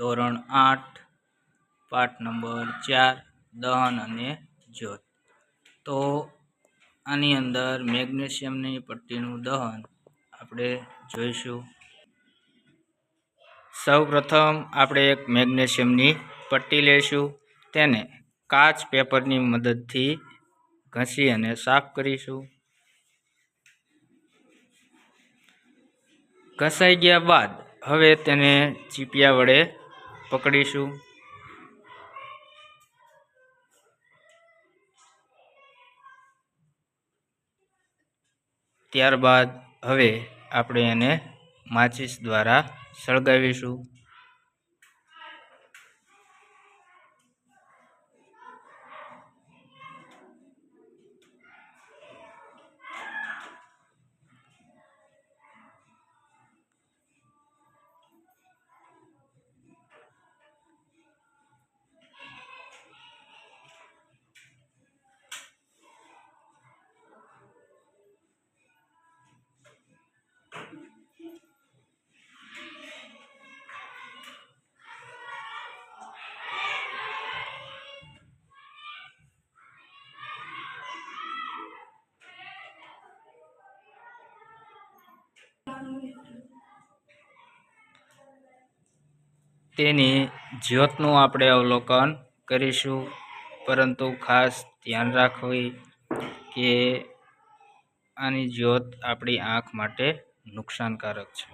ધોરણ આઠ, પાઠ નંબર ચાર, દહન અને જ્યોત. તો આની અંદર મેગ્નેશિયમની પટ્ટીનું દહન આપણે જોઈશું. સૌપ્રથમ આપણે એક મેગ્નેશિયમની પટ્ટી લઈશું. તેને કાચ પેપરની મદદથી ઘસી અને સાફ કરીશું. ઘસાઈ ગયા બાદ હવે તેને ચીપિયા વડે પકડીશું. ત્યારબાદ હવે આપણે એને માચિસ દ્વારા સળગાવીશું. તેની જ્યોતનું આપણે અવલોકન કરીશું, પરંતુ ખાસ ધ્યાન રાખવી કે આની જ્યોત આપણી આંખ માટે નુકસાનકારક છે.